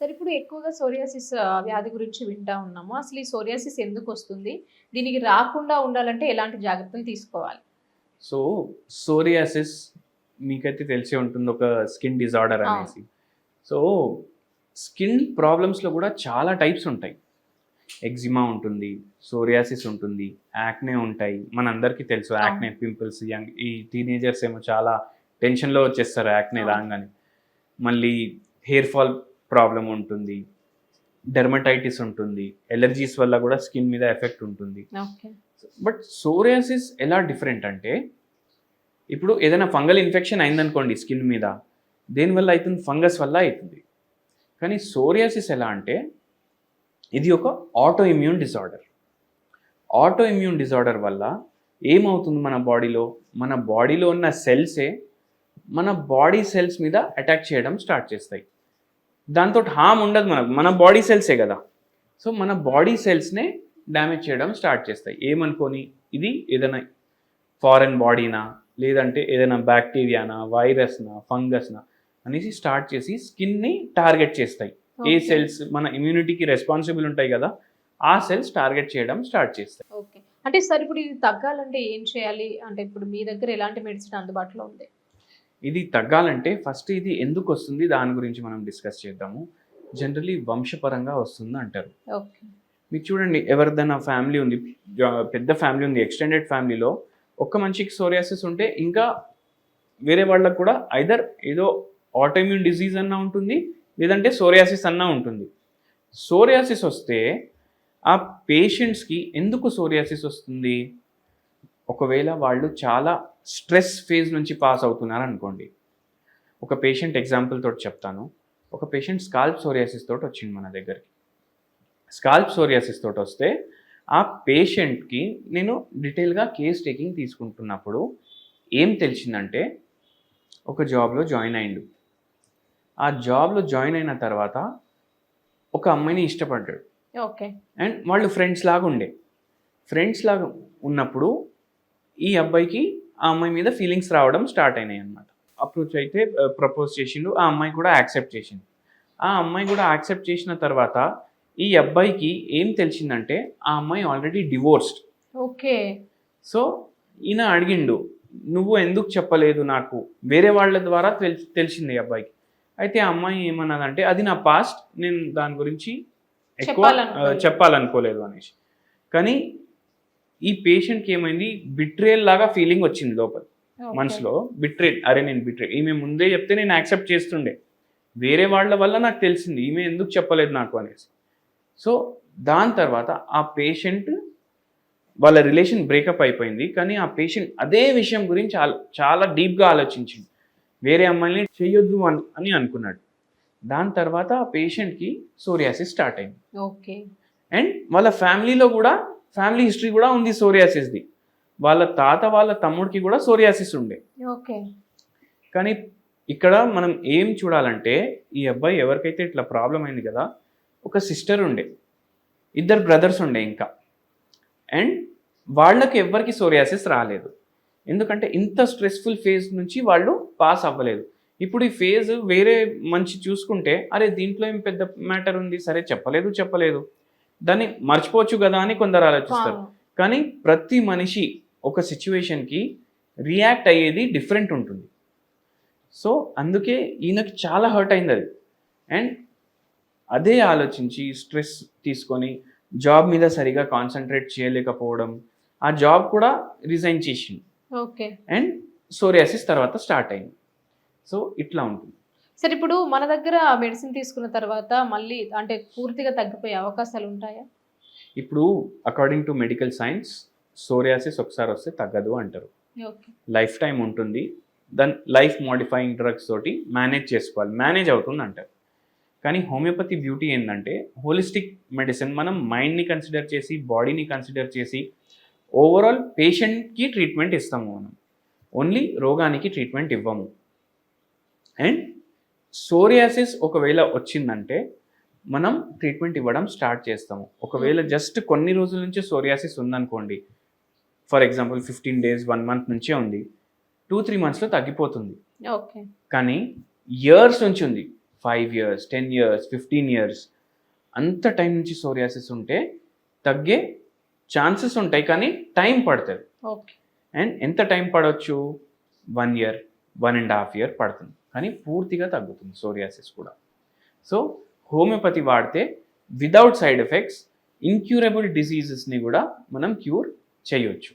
సరే ఇప్పుడు ఎక్కువగా సోరియాసిస్ వ్యాధి గురించి వింటా ఉన్నాము. అసలు ఈ సోరియాసిస్ ఎందుకు వస్తుంది? దీనికి రాకుండా ఉండాలంటే ఎలాంటి జాగ్రత్తలు తీసుకోవాలి? సో సోరియాసిస్ మీకైతే తెలిసే ఉంటుంది ఒక స్కిన్ డిజార్డర్. అనేసి. సో స్కిన్ ప్రాబ్లమ్స్లో కూడా చాలా టైప్స్ ఉంటాయి. ఎగ్జిమా ఉంటుంది సోరియాసిస్ ఉంటుంది యాక్నే ఉంటాయి. మనందరికీ తెలుసు. యాక్నే పింపుల్స్ యంగ్ ఈ టీనేజర్స్ ఏమో చాలా టెన్షన్లో వచ్చేస్తారు యాక్నే. రాగానే. మళ్ళీ హెయిర్ ఫాల్ ప్రాబ్లం ఉంటుంది. డెర్మటైటిస్ ఉంటుంది. ఎలర్జీస్ వల్ల కూడా స్కిన్ మీద ఎఫెక్ట్ ఉంటుంది. ఓకే. బట్ సోరియాసిస్ ఎలా డిఫరెంట్ అంటే ఇప్పుడు ఏదైనా ఫంగల్ ఇన్ఫెక్షన్ అయిందనుకోండి స్కిన్ మీద దేనివల్ల అవుతుంది? ఫంగస్ వల్ల అవుతుంది. కానీ సోరియాసిస్ ఎలా అంటే ఇది ఒక auto immune disorder auto immune disorder వల్ల ఏమవుతుంది మన బాడీలో? మన బాడీలో ఉన్న సెల్సే మన బాడీ సెల్స్ మీద అటాక్ చేయడం స్టార్ట్ చేస్తాయి. దాంతో హామ్ ఉండదు మనకు. మన బాడీ సెల్సే కదా. సో మన బాడీ సెల్స్నే డ్యామేజ్ చేయడం స్టార్ట్ చేస్తాయి. ఏమనుకొని? ఇది ఏదైనా ఫారెన్ బాడీనా లేదంటే ఏదైనా బ్యాక్టీరియానా వైరస్నా ఫంగస్నా అనేసి స్టార్ట్ చేసి స్కిన్ని టార్గెట్ చేస్తాయి. ఏ. సెల్స్ మన ఇమ్యూనిటీకి రెస్పాన్సిబుల్ ఉంటాయి కదా ఆ సెల్స్ టార్గెట్ చేయడం స్టార్ట్ చేస్తాయి. ఓకే అంటే సార్ ఇప్పుడు ఇది తగ్గాలంటే ఏం చేయాలి? అంటే ఇప్పుడు మీ దగ్గర ఎలాంటి మెడిసిన్ అందుబాటులో ఉంది? ఇది తగ్గాలంటే ఫస్ట్ ఇది ఎందుకు వస్తుంది? దాని గురించి మనం డిస్కస్ చేద్దాము. జనరలీ వంశపరంగా వస్తుంది అంటారు. ఓకే. మీకు చూడండి ఎవరిదైనా ఫ్యామిలీ ఉంది పెద్ద ఫ్యామిలీ ఉంది ఎక్స్టెండెడ్ ఫ్యామిలీలో ఒక్క మనిషికి సోరియాసిస్ ఉంటే ఇంకా వేరే వాళ్ళకు కూడా ఐదర్ ఏదో ఆటోమ్యూన్ డిజీజ్ అన్నా ఉంటుంది లేదంటే సోరియాసిస్ అన్నా ఉంటుంది. సోరియాసిస్ వస్తే ఆ పేషెంట్స్కి ఎందుకు సోరియాసిస్ వస్తుంది? ఒకవేళ వాళ్ళు చాలా స్ట్రెస్ ఫేజ్ నుంచి పాస్ అవుతున్నారు అనుకోండి ఒక పేషెంట్ ఎగ్జాంపుల్ తోటి చెప్తాను. ఒక పేషెంట్ స్కాల్ప్ సోరియాసిస్ తోటి వచ్చింది మన దగ్గరికి. స్కాల్ప్ సోరియాసిస్ తోటి వస్తే ఆ పేషెంట్కి నేను డీటెయిల్గా కేస్ టేకింగ్ తీసుకుంటున్నప్పుడు ఏం తెలిసిందంటే ఒక జాబ్లో జాయిన్ అయిండు. ఆ జాబ్లో జాయిన్ అయిన తర్వాత ఒక అమ్మాయిని ఇష్టపడ్డాడు. ఓకే. అండ్ వాళ్ళు ఫ్రెండ్స్ లాగా ఉండే. ఫ్రెండ్స్ లాగా ఉన్నప్పుడు ఈ అబ్బాయికి ఆ అమ్మాయి మీద ఫీలింగ్స్ రావడం స్టార్ట్ అయినాయి అనమాట అప్రోచ్ అయితే ప్రపోజ్ చేసిండు ఆ అమ్మాయి కూడా యాక్సెప్ట్ చేసింది. ఆ అమ్మాయి కూడా యాక్సెప్ట్ చేసిన తర్వాత ఈ అబ్బాయికి ఏం తెలిసిందంటే ఆ అమ్మాయి ఆల్రెడీ డివోర్స్డ్ ఓకే. సో ఈయన అడిగిండు నువ్వు ఎందుకు చెప్పలేదు నాకు? వేరే వాళ్ళ ద్వారా తెలి తెలిసింది ఈ అబ్బాయికి. అయితే ఆ అమ్మాయి ఏమన్నదంటే అది నా పాస్ట్ నేను దాని గురించి ఎక్కువ. చెప్పాలనుకోలేదు అనేసి. కానీ ఈ పేషెంట్కి ఏమైంది? బిట్రేల్ లాగా ఫీలింగ్ వచ్చింది లోపల. మనసులో బిట్రేల్ అరే నేను బిట్రేల్ ఈమె ముందే చెప్తే నేను యాక్సెప్ట్ చేస్తుండే. వేరే వాళ్ళ వల్ల నాకు తెలిసింది. ఈమె ఎందుకు చెప్పలేదు నాకు అనేసి. సో దాని తర్వాత ఆ పేషెంట్ వాళ్ళ రిలేషన్ బ్రేకప్ అయిపోయింది. కానీ ఆ పేషెంట్ అదే విషయం గురించి చాలా డీప్గా ఆలోచించింది. వేరే అమ్మాయిని చేయొద్దు అని అని అనుకున్నాడు. దాని తర్వాత ఆ పేషెంట్కి సోరియాసిస్ స్టార్ట్ అయింది. ఓకే అండ్ వాళ్ళ ఫ్యామిలీలో కూడా ఫ్యామిలీ హిస్టరీ కూడా ఉంది సోరియాసిస్ది. వాళ్ళ తాత వాళ్ళ తమ్ముడికి కూడా సోరియాసిస్ ఉండే. ఓకే. కానీ ఇక్కడ మనం ఏం చూడాలంటే ఈ అబ్బాయి ఎవరికైతే ఇట్లా ప్రాబ్లం అయింది కదా ఒక సిస్టర్ ఉండే. ఇద్దరు బ్రదర్స్ ఉండే ఇంకా. అండ్ వాళ్ళకి ఎవ్వరికి సోరియాసిస్ రాలేదు. ఎందుకంటే ఇంత స్ట్రెస్ఫుల్ ఫేజ్ నుంచి వాళ్ళు పాస్ అవ్వలేదు. ఇప్పుడు ఈ ఫేజ్ వేరే మంచి చూసుకుంటే అరే దీంట్లో ఏం పెద్ద మ్యాటర్ ఉంది? సరే చెప్పలేదు చెప్పలేదు. దాన్ని మర్చిపోవచ్చు కదా అని కొందరు ఆలోచిస్తారు. కానీ ప్రతి మనిషి ఒక సిచ్యువేషన్కి రియాక్ట్ అయ్యేది డిఫరెంట్ ఉంటుంది. సో అందుకే ఈయనకి చాలా హర్ట్ అయింది అది. అండ్ అదే ఆలోచించి స్ట్రెస్ తీసుకొని జాబ్ మీద సరిగా కాన్సన్ట్రేట్ చేయలేకపోవడం ఆ జాబ్ కూడా రిజైన్ చేసింది. ఓకే. అండ్ సోరియాసిస్ తర్వాత స్టార్ట్ అయింది. సో ఇట్లా ఉంటుంది. సరే ఇప్పుడు మన దగ్గర మెడిసిన్ తీసుకున్న తర్వాత మళ్ళీ అంటే పూర్తిగా తగ్గిపోయే అవకాశాలు ఉంటాయా? ఇప్పుడు according to medical science psoriasis ఒకసారి వస్తే తగ్గదు అంటారు. ఓకే. లైఫ్ టైం ఉంటుంది. దాని లైఫ్ మోడిఫైయింగ్ డ్రగ్స్ తోటి మేనేజ్ చేసుకోవాలి. మేనేజ్ అవుతుంది అంటారు. కానీ హోమియోపతి బ్యూటీ ఏంటంటే హోలిస్టిక్ మెడిసిన్ మనం మైండ్ని కన్సిడర్ చేసి బాడీని కన్సిడర్ చేసి ఓవరాల్ పేషెంట్కి ట్రీట్మెంట్ ఇస్తాము మనం. ఓన్లీ రోగానికి ట్రీట్మెంట్ ఇవ్వము. అండ్ సోరియాసిస్ ఒకవేళ వచ్చిందంటే మనం ట్రీట్మెంట్ ఇవ్వడం స్టార్ట్ చేస్తాము. ఒకవేళ జస్ట్ కొన్ని రోజుల నుంచి సోరియాసిస్ ఉందనుకోండి. For example fifteen days one month నుంచే ఉంది. టూ త్రీ మంత్స్లో తగ్గిపోతుంది. ఓకే కానీ ఇయర్స్ నుంచి ఉంది. Five years ten years fifteen years అంత టైం నుంచి సోరియాసిస్ ఉంటే తగ్గే ఛాన్సెస్ ఉంటాయి కానీ టైం పడుతుంది. ఓకే అండ్ ఎంత టైం పడవచ్చు one year one and half year పడుతుంది. కానీ పూర్తిగా తగ్గుతుంది సోరియాసిస్ కూడా. సో హోమియోపతి వాడితే విదౌట్ సైడ్ ఎఫెక్ట్స్ ఇన్క్యూరబుల్ డిసీజెస్ని కూడా మనం క్యూర్ చేయొచ్చు.